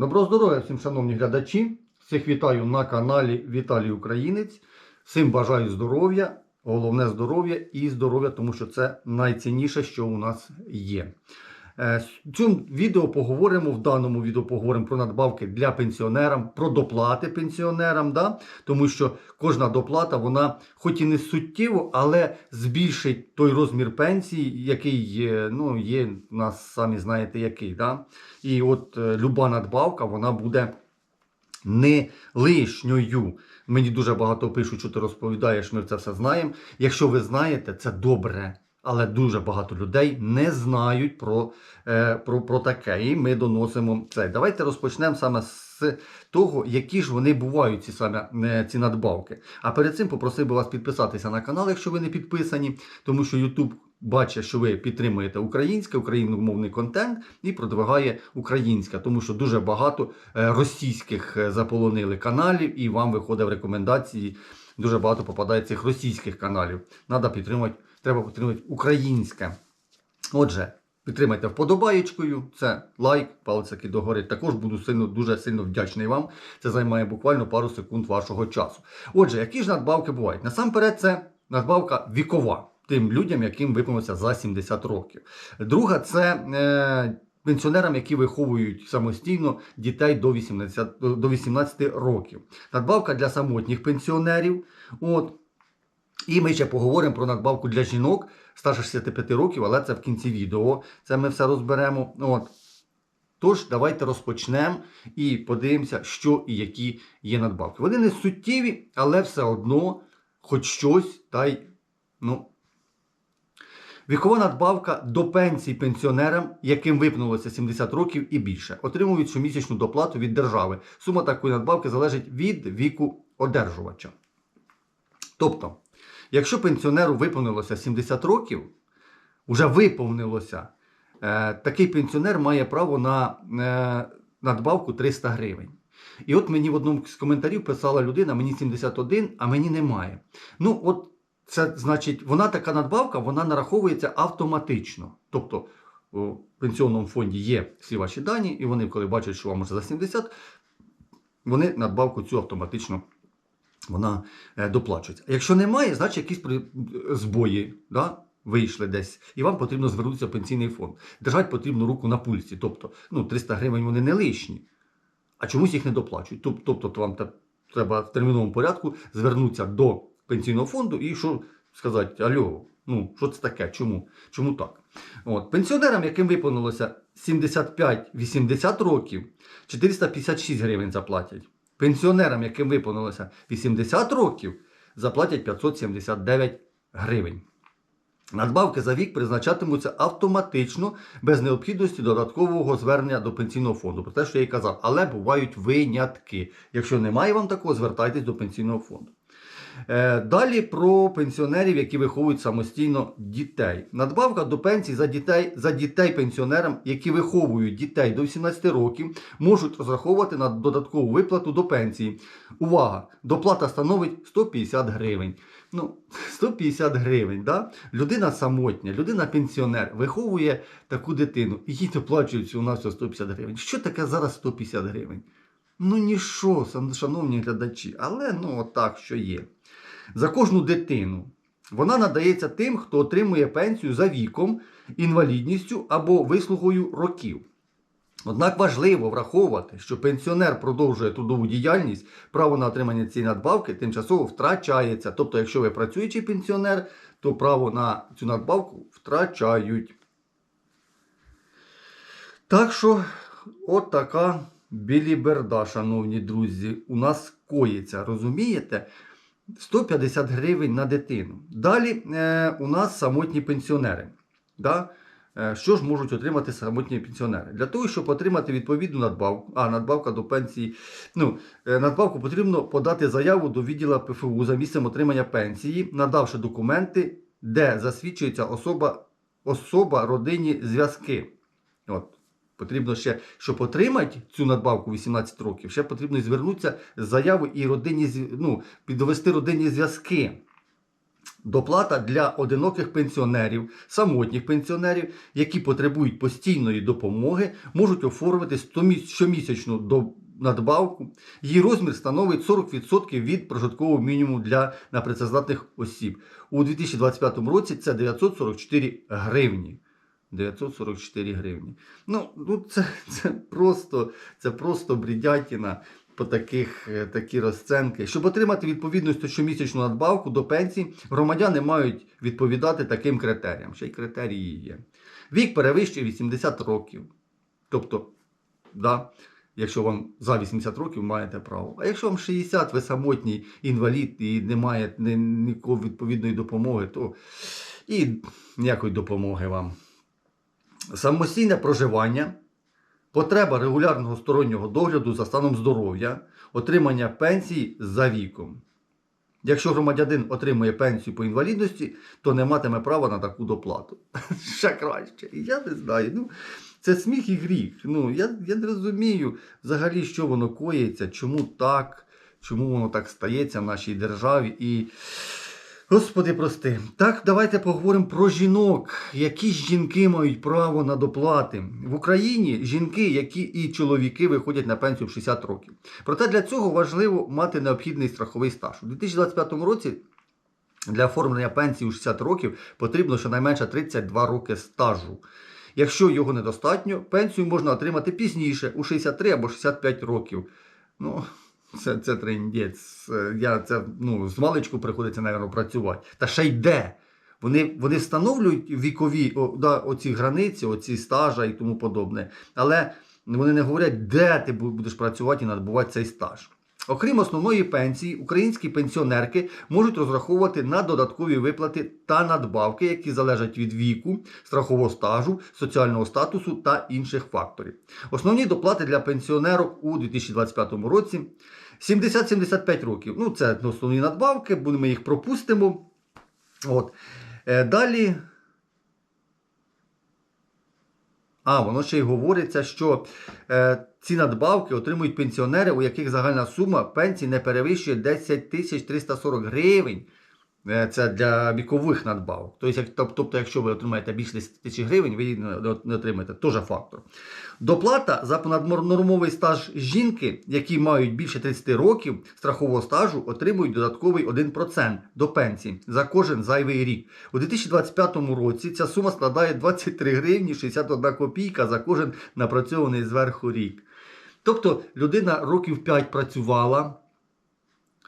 Доброго здоров'я всім, шановні глядачі. Всіх вітаю на каналі Віталій Українець. Всім бажаю здоров'я, головне здоров'я і здоров'я, тому що це найцінніше, що у нас є. Е, В цьому відео поговоримо, в даному відео поговоримо про надбавки для пенсіонерам, про доплати пенсіонерам, да? тому що кожна доплата, вона хоч і не суттєво, але збільшить той розмір пенсії, який є, ну, є у нас самі знаєте який. Да? І от е, люба надбавка, вона буде не лишньою. Мені дуже багато пишуть, що ти розповідаєш, ми це все знаємо. Якщо ви знаєте, це добре. Але дуже багато людей не знають про, е, про, про таке. І ми доносимо це. Давайте розпочнемо саме з того, які ж вони бувають, ці саме е, ці надбавки. А перед цим попросив би вас підписатися на канал, якщо ви не підписані, тому що YouTube бачить, що ви підтримуєте українське, україномовний контент і продвигає українське, тому що дуже багато е, російських заполонили каналів, і вам виходить в рекомендації. Дуже багато попадає цих російських каналів. Надо підтримувати, треба підтримувати українське. Отже, підтримайте вподобаєчкою, це лайк, палець який догори. Також буду сильно, дуже сильно вдячний вам. Це займає буквально пару секунд вашого часу. Отже, які ж надбавки бувають? Насамперед, це надбавка вікова тим людям, яким виповнилося за 70 років. Друга це. Е, Пенсіонерам, які виховують самостійно дітей до 18, до 18 років. Надбавка для самотніх пенсіонерів. От. І ми ще поговоримо про надбавку для жінок старше 65 років, але це в кінці відео. Це ми все розберемо. От. Тож, давайте розпочнемо і подивимося, що і які є надбавки. Вони не суттєві, але все одно хоч щось та й, ну, Вікова надбавка до пенсій пенсіонерам, яким виповнилося 70 років і більше, отримують щомісячну доплату від держави. Сума такої надбавки залежить від віку одержувача. Тобто, якщо пенсіонеру виповнилося 70 років, вже виповнилося, е, такий пенсіонер має право на е, надбавку 300 гривень. І от мені в одному з коментарів писала людина: мені 71, а мені немає. Ну, от це значить, вона така надбавка, вона нараховується автоматично. Тобто у пенсіонному фонді є всі ваші дані, і вони, коли бачать, що вам вже за 70, вони надбавку цю автоматично вона е, доплачується. Якщо немає, значить якісь збої да, вийшли десь, і вам потрібно звернутися в пенсійний фонд. Держати потрібно руку на пульсі. Тобто ну, 300 гривень вони не лишні, а чомусь їх не доплачують. Тобто то вам треба в терміновому порядку звернутися до пенсійного фонду і що сказати, альо, ну що це таке? Чому? Чому так? От. Пенсіонерам, яким виповнилося 75-80 років, 456 гривень заплатять. Пенсіонерам, яким виповнилося 80 років, заплатять 579 гривень. Надбавки за вік призначатимуться автоматично без необхідності додаткового звернення до пенсійного фонду. Про те, що я і казав, але бувають винятки. Якщо немає вам такого, звертайтесь до пенсійного фонду. Е, Далі про пенсіонерів, які виховують самостійно дітей. Надбавка до пенсій за дітей за дітей пенсіонерам, які виховують дітей до 18 років, можуть розраховувати на додаткову виплату до пенсії. Увага! Доплата становить 150 гривень. Ну, 150 гривень, да? людина самотня, людина пенсіонер виховує таку дитину і їй доплачують у нас 150 гривень. Що таке зараз 150 гривень? Ну ніщо, шановні глядачі, але ну отак, що є. За кожну дитину вона надається тим, хто отримує пенсію за віком, інвалідністю або вислугою років. Однак важливо враховувати, що пенсіонер продовжує трудову діяльність, право на отримання цієї надбавки тимчасово втрачається. Тобто, якщо ви працюючий пенсіонер, то право на цю надбавку втрачають. Так що, от така біліберда, шановні друзі, у нас коїться, розумієте? 150 гривень на дитину. Далі е, у нас самотні пенсіонери. Да? Е, Що ж можуть отримати самотні пенсіонери? Для того, щоб отримати відповідну надбавку, а надбавка до пенсії, ну, е, надбавку потрібно подати заяву до відділу ПФУ за місцем отримання пенсії, надавши документи, де засвідчується особа, особа родинні зв'язки. От. Потрібно ще, щоб отримати цю надбавку 18 років, ще потрібно звернутися з заявою і родинні, зв- ну, підвести родинні зв'язки. Доплата для одиноких пенсіонерів, самотніх пенсіонерів, які потребують постійної допомоги, можуть оформити 100 міс- щомісячну надбавку. Її розмір становить 40% від прожиткового мінімуму для непрацездатних осіб. У 2025 році це 944 гривні. 944 гривні. Ну, ну це, це просто це просто бредятіна по таких е, такі розценки. Щоб отримати відповідну щомісячну надбавку до пенсії, громадяни мають відповідати таким критеріям. Ще й критерії є. Вік перевищує 80 років. Тобто, да, якщо вам за 80 років маєте право. А якщо вам 60, ви самотній інвалід і не маєте ні- нікого відповідної допомоги, то і ніякої допомоги вам. Самостійне проживання, потреба регулярного стороннього догляду за станом здоров'я, отримання пенсії за віком. Якщо громадянин отримує пенсію по інвалідності, то не матиме права на таку доплату. Ще краще. Я не знаю. Ну, це сміх і гріх. Ну, я, я не розумію взагалі, що воно коїться, чому так, чому воно так стається в нашій державі. І Господи, прости. Так, давайте поговоримо про жінок. Які жінки мають право на доплати? В Україні жінки, які і чоловіки виходять на пенсію в 60 років. Проте для цього важливо мати необхідний страховий стаж. У 2025 році для оформлення пенсії у 60 років потрібно щонайменше 32 роки стажу. Якщо його недостатньо, пенсію можна отримати пізніше, у 63 або 65 років. Ну, це, це трендець. Е, Я це ну, з маличку приходиться, напевно, працювати. Та ще й де? Вони, вони встановлюють вікові о, да, оці границі, оці стажа і тому подобне. Але вони не говорять, де ти будеш працювати і надбувати цей стаж. Окрім основної пенсії, українські пенсіонерки можуть розраховувати на додаткові виплати та надбавки, які залежать від віку, страхового стажу, соціального статусу та інших факторів. Основні доплати для пенсіонерок у 2025 році 70-75 років. Ну, це основні надбавки, бо ми їх пропустимо. От. Е, далі. А, воно ще й говориться, що е, ці надбавки отримують пенсіонери, у яких загальна сума пенсії не перевищує 10 тисяч 340 гривень. Е, Це для вікових надбавок. Тобто, тобто, якщо ви отримаєте більше 10 тисяч гривень, ви її не отримаєте. Теж фактор. Доплата за понаднормовий стаж жінки, які мають більше 30 років страхового стажу, отримують додатковий 1% до пенсії за кожен зайвий рік. У 2025 році ця сума складає 23 гривні 61 копійка за кожен напрацьований зверху рік. Тобто людина років 5 працювала,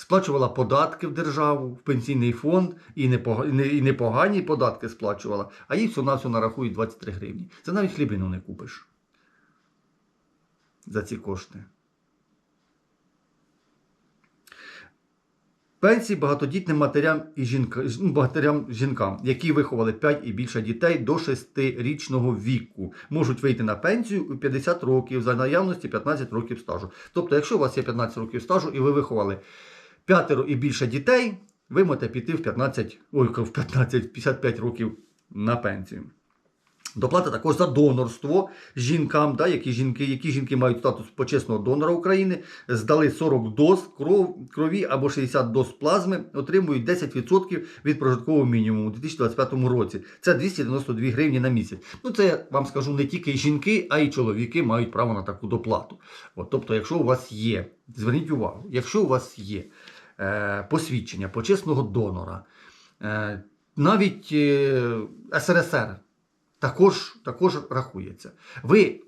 сплачувала податки в державу, в пенсійний фонд і, непога- і не- і непогані податки сплачувала, а їй всього на всього нарахують 23 гривні. Це навіть хлібину не купиш за ці кошти. Пенсії багатодітним матерям і жінка, ну, жінкам, які виховали 5 і більше дітей до 6-річного віку, можуть вийти на пенсію у 50 років за наявності 15 років стажу. Тобто, якщо у вас є 15 років стажу і ви виховали п'ятеро і більше дітей, ви можете піти в 15, ой, в 15, 55 років на пенсію. Доплата також за донорство жінкам, да, які, жінки, які жінки мають статус почесного донора України, здали 40 доз кров, крові або 60 доз плазми, отримують 10% від прожиткового мінімуму у 2025 році. Це 292 гривні на місяць. Ну це я вам скажу не тільки жінки, а й чоловіки мають право на таку доплату. От, тобто, якщо у вас є, зверніть увагу, якщо у вас є посвідчення почесного донора, е, навіть е, СРСР також, також рахується. Ви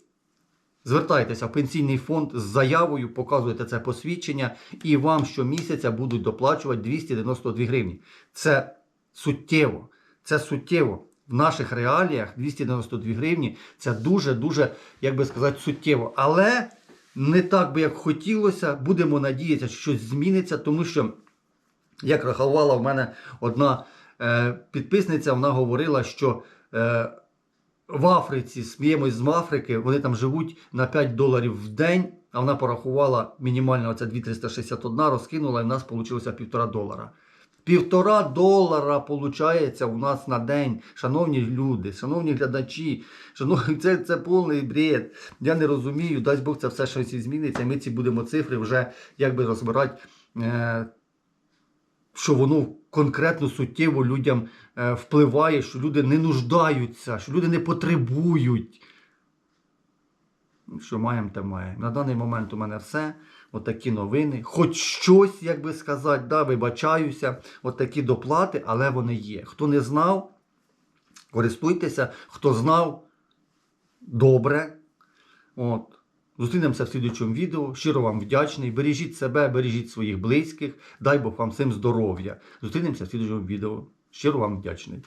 звертаєтеся в пенсійний фонд з заявою, показуєте це посвідчення, і вам щомісяця будуть доплачувати 292 гривні. Це суттєво. Це суттєво. В наших реаліях 292 гривні це дуже-дуже, як би сказати, суттєво. Але не так би, як хотілося. Будемо надіятися, що щось зміниться, тому що, як рахувала в мене одна е, підписниця, вона говорила, що. Е, в Африці, сміємось з Африки, вони там живуть на 5 доларів в день, а вона порахувала мінімально оце 2,361, розкинула, і в нас вийшло півтора долара. Півтора долара получається у нас на день, шановні люди, шановні глядачі, шановні, це, це повний бред. Я не розумію, дасть Бог це все щось зміниться. Ми ці будемо цифри вже якби розбирати, е, що воно конкретно суттєво людям е, впливає, що люди не нуждаються, що люди не потребують. Що маємо, те маємо. На даний момент у мене все. Отакі новини. Хоч щось, як би сказати, да, вибачаюся, отакі доплати, але вони є. Хто не знав, користуйтеся. Хто знав, добре. От. Зустрінемося в слідчому відео. Щиро вам вдячний. Бережіть себе, бережіть своїх близьких. Дай Бог вам всім здоров'я. Зустрінемося в слідчому відео. Щиро вам вдячний.